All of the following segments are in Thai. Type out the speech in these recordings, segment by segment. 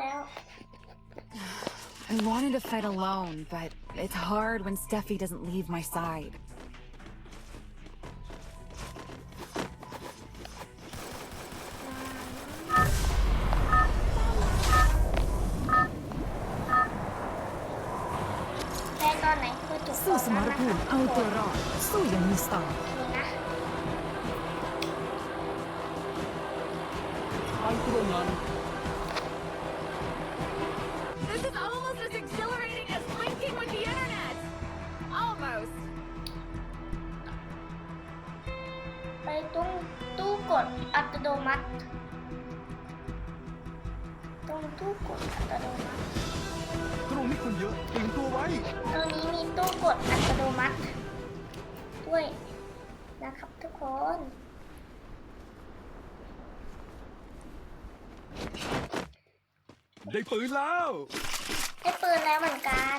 แล้ว I wanted to fight alone, but it's hard when Steffi doesn't leave my side. ได้ตอนไหน มัติตรงตู้กดอัตโนมัติตรงนี้คนเยอะเตรียมตัวไว้ตรงนี้มีตู้กดอัตโนมัติด้วยนะครับทุกคนได้ปืนแล้วได้ปืนแล้วเหมือนกัน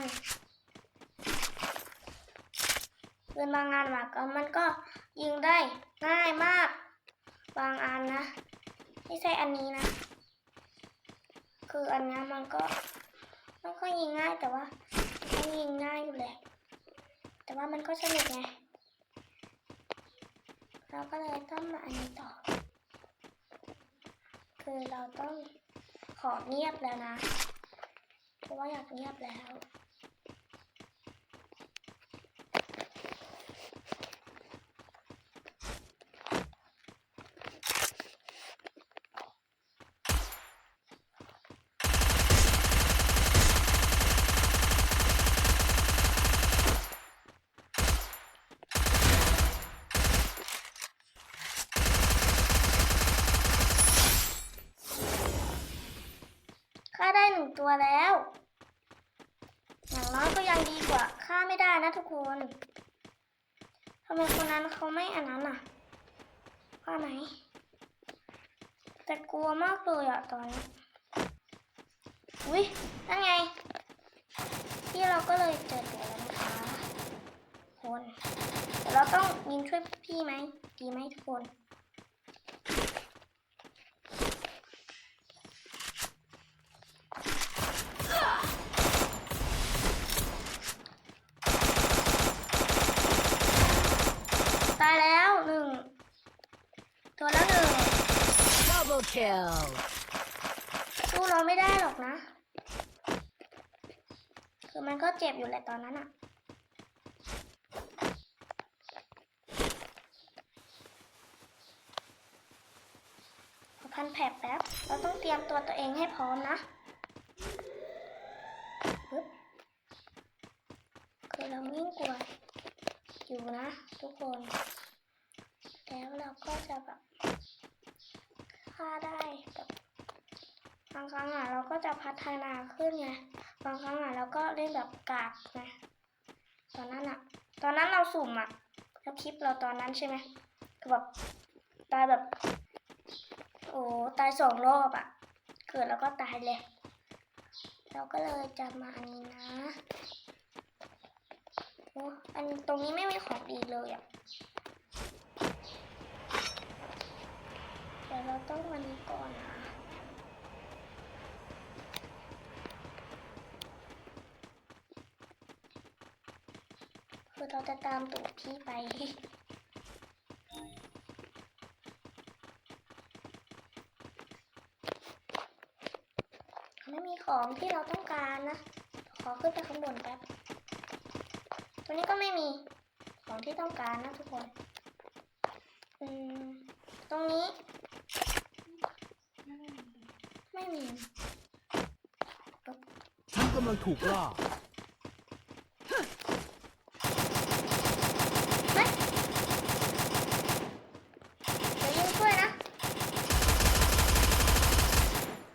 ปืนบางงานมาก็มันก็ยิงได้ง่ายมาก บางอันนะ ไม่ใช่อันนี้นะ คืออันนี้มันก็ มันก็ยิงง่ายแต่ว่ามันยิงง่ายอยู่แหละแต่ว่ามันก็สนุกไง เราก็เลยต้องมาอันนี้ต่อ คือเราต้องขอเงียบแล้วนะ เพราะว่าอยากเงียบแล้ว ตัวแล้ว อย่างน้อยก็ยังดีกว่าฆ่าไม่ได้นะทุกคนทำไมคนนั้นเขาไม่อันนั้นอะว่าไหมแต่กลัวมากเลยอะตอนนี้อุ้ยนั่นไง ที่เราก็เลยเจอตัวแล้วนะคะคนเดี๋ยวเราต้องยิงช่วยพี่ไหมดีไหมทุกคน ตายแล้วหนึ่ง ตัวแล้วหนึ่ง Double kill! สู้เราไม่ได้หรอกนะ คือมันก็เจ็บอยู่แหละตอนนั้นอะพันแผลแป๊บ เราต้องเตรียมตัวตัวเองให้พร้อมนะปึ๊บคือเรายิ่งกลัวอยู่นะทุกคน แล้วเราก็จะแบบฆ่าได้แบบ บางครั้งอะเราก็จะพัฒนาขึ้นไง บางครั้งอะเราก็เล่นแบบกากไงตอนนั้นอะ ตอนนั้นเราสุ่มอะแล้วคลิปเราตอนนั้นใช่ไหมคือแบบตายแบบ โอ้ตายสองรอบอะ เกิดแล้วก็ตายเลย เราก็เลยจะมาอันนี้นะโอ้อันตรงนี้ไม่มีของดีเลยอะเดี๋ยวเราต้องวันนี้ก่อนนะ คือเราจะตามตูดพี่ไป ไม่มีของที่เราต้องการนะ ขอขึ้นไปข้างบนแป๊บตัวนี้ก็ไม่มีของที่ต้องการนะทุกคน อืม ตรงนี้ ไม่มีฉันกำลังถูกล่า เฮ้ยเดี๋ยวยิงช่วยนะ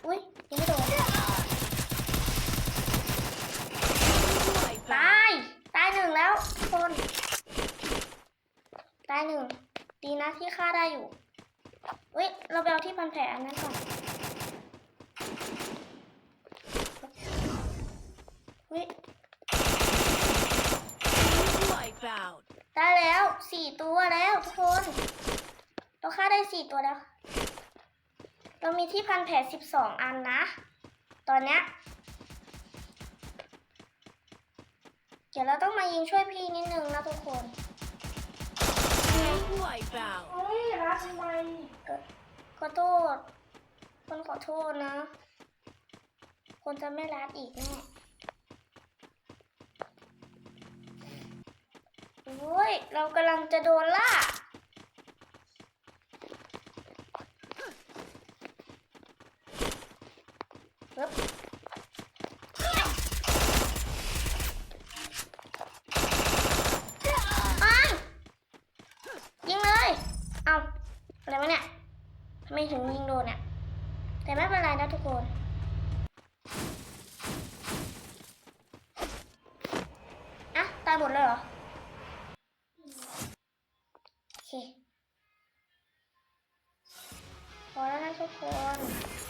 อุ้ยยิงไม่โดน ตาย ตายหนึ่งแล้วทุกคน ตาย หนึ่ง ดีนะที่ฆ่าได้อยู่อุ้ย เราไปเอาที่พันแผลอันนั้นก่อนอุ้ย Wipeout! ได้แล้วสี่ตัวแล้วทุกคน เราฆ่าได้สี่ตัวแล้ว เรามีที่พันแผลสิบสองอันนะ ตอนเนี้ย เดี๋ยวเราต้องมายิงช่วยพี่นิดนึงนะทุกคน เฮ้ยรักทำไมขอโทษ คนขอโทษนะ คนจะไม่รักอีกแน่โอ้ย เรากำลังจะโดนล่าปึ๊บไปยิงเลย เอาอะไรวะเนี่ย ทำไม ถึงยิงโดนอะแต่ไม่เป็นไรนะทุกคนอะตายหมดเลยเหรอ โอเคพอแล้วนะทุกคน